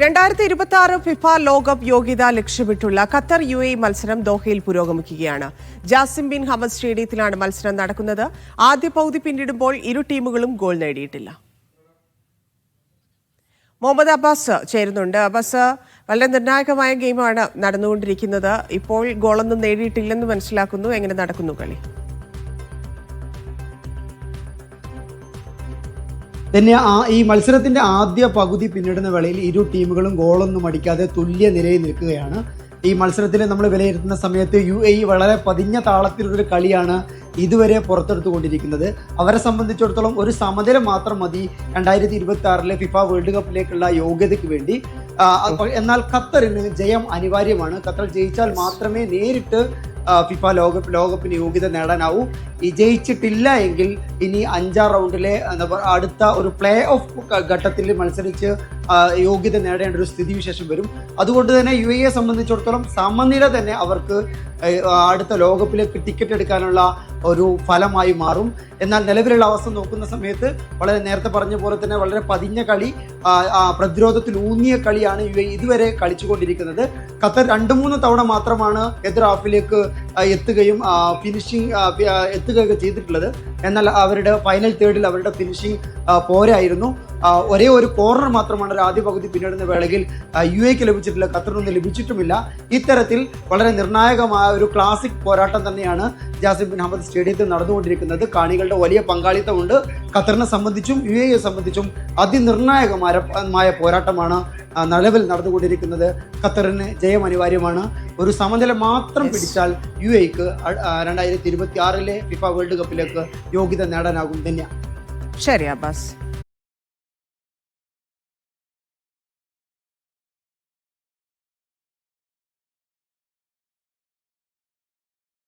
രണ്ടായിരത്തി ഇരുപത്തി ആറ് ഫിഫ ലോകകപ്പ് യോഗ്യത ലക്ഷ്യമിട്ടുള്ള ഖത്തർ യു എ മത്സരം ദോഹയിൽ പുരോഗമിക്കുകയാണ്. ജാസിം ബിൻ ഹമദ് സ്റ്റേഡിയത്തിലാണ് മത്സരം നടക്കുന്നത്. ആദ്യ പൗതി പിന്നിടുമ്പോൾ ഇരു ടീമുകളും ഗോൾ നേടിയിട്ടില്ല. മുഹമ്മദ് അബ്ബാസ് ചേരുന്നുണ്ട്. അബ്ബാസ് വളരെ നിർണായകമായ ഗെയിമാണ് നടന്നുകൊണ്ടിരിക്കുന്നത്. ഇപ്പോൾ ഗോളൊന്നും നേടിയിട്ടില്ലെന്ന് മനസ്സിലാക്കുന്നു. എങ്ങനെ നടക്കുന്നു കളി? തന്നെ ആ ഈ മത്സരത്തിന്റെ ആദ്യ പകുതി പിന്നിടുന്ന വേളയിൽ ഇരു ടീമുകളും ഗോളൊന്നും അടിക്കാതെ തുല്യ നിലയിൽ നിൽക്കുകയാണ്. ഈ മത്സരത്തിൽ നമ്മൾ വിലയിരുത്തുന്ന സമയത്ത് യു എ ഇ വളരെ പതിഞ്ഞ താളത്തിലുള്ളൊരു കളിയാണ് ഇതുവരെ പുറത്തെടുത്തുകൊണ്ടിരിക്കുന്നത്. അവരെ സംബന്ധിച്ചിടത്തോളം ഒരു സമനില മാത്രം മതി രണ്ടായിരത്തി ഇരുപത്തി ആറിലെ ഫിഫ വേൾഡ് കപ്പിലേക്കുള്ള യോഗ്യതയ്ക്ക് വേണ്ടി. എന്നാൽ ഖത്തറിന് ജയം അനിവാര്യമാണ്. ഖത്തർ ജയിച്ചാൽ മാത്രമേ നേരിട്ട് ഫിഫ ലോകകപ്പ് ലോകകപ്പിന് യോഗ്യത നേടാനാവൂ. ഈ ജയിച്ചിട്ടില്ല എങ്കിൽ ഇനി അഞ്ചാം റൗണ്ടിലെ എന്താ അടുത്ത ഒരു പ്ലേ ഓഫ് ഘട്ടത്തിൽ മത്സരിച്ച് യോഗ്യത നേടേണ്ട ഒരു സ്ഥിതിവിശേഷം വരും. അതുകൊണ്ട് തന്നെ യു എയെ സംബന്ധിച്ചിടത്തോളം സമനില തന്നെ അവർക്ക് അടുത്ത ലോകകപ്പിലേക്ക് ടിക്കറ്റ് എടുക്കാനുള്ള ഒരു ഫലമായി മാറും. എന്നാൽ നിലവിലുള്ള അവസ്ഥ നോക്കുന്ന സമയത്ത് വളരെ നേരത്തെ പറഞ്ഞ പോലെ തന്നെ വളരെ പതിഞ്ഞ കളി പ്രതിരോധത്തിൽ ഊന്നിയ കളിയാണ് യു എ ഇതുവരെ കളിച്ചുകൊണ്ടിരിക്കുന്നത്. ഖത്തർ രണ്ട് മൂന്ന് തവണ മാത്രമാണ് എതിർ ഹാഫിലേക്ക് എത്തുകയും ഫിനിഷിംഗ് എത്തുകയൊക്കെ ചെയ്തിട്ടുള്ളത്. എന്നാൽ അവരുടെ ഫൈനൽ തേർഡിൽ അവരുടെ ഫിനിഷിംഗ് പോരായിരുന്നു. ഒരേ ഒരു കോർണർ മാത്രമാണ് ഒരു ആദ്യ പകുതി പിന്നിടുന്ന വേളയിൽ യു എക്ക് ലഭിച്ചിട്ടില്ല ഖത്തറിനൊന്നും ലഭിച്ചിട്ടുമില്ല. ഇത്തരത്തിൽ വളരെ നിർണായകമായ ഒരു ക്ലാസിക് പോരാട്ടം തന്നെയാണ് ജാസിം ബിൻ അഹമ്മദ് സ്റ്റേഡിയത്തിൽ നടന്നുകൊണ്ടിരിക്കുന്നത്. കാണികളുടെ വലിയ പങ്കാളിത്തമുണ്ട്. ഖത്തറിനെ സംബന്ധിച്ചും യു എയെ സംബന്ധിച്ചും അതിനിർണായകമായ മായ പോരാട്ടമാണ് നിലവിൽ നടന്നുകൊണ്ടിരിക്കുന്നത്. ഖത്തറിന് ജയം അനിവാര്യമാണ്. ഒരു സമനില മാത്രം പിടിച്ചാൽ യു എക്ക് രണ്ടായിരത്തി ഇരുപത്തി ആറിലെ ഫിഫ വേൾഡ് കപ്പിലേക്ക് യോഗ്യത നേടാനാകും തന്നെയാണ് ശരി അബ്ബാസ്.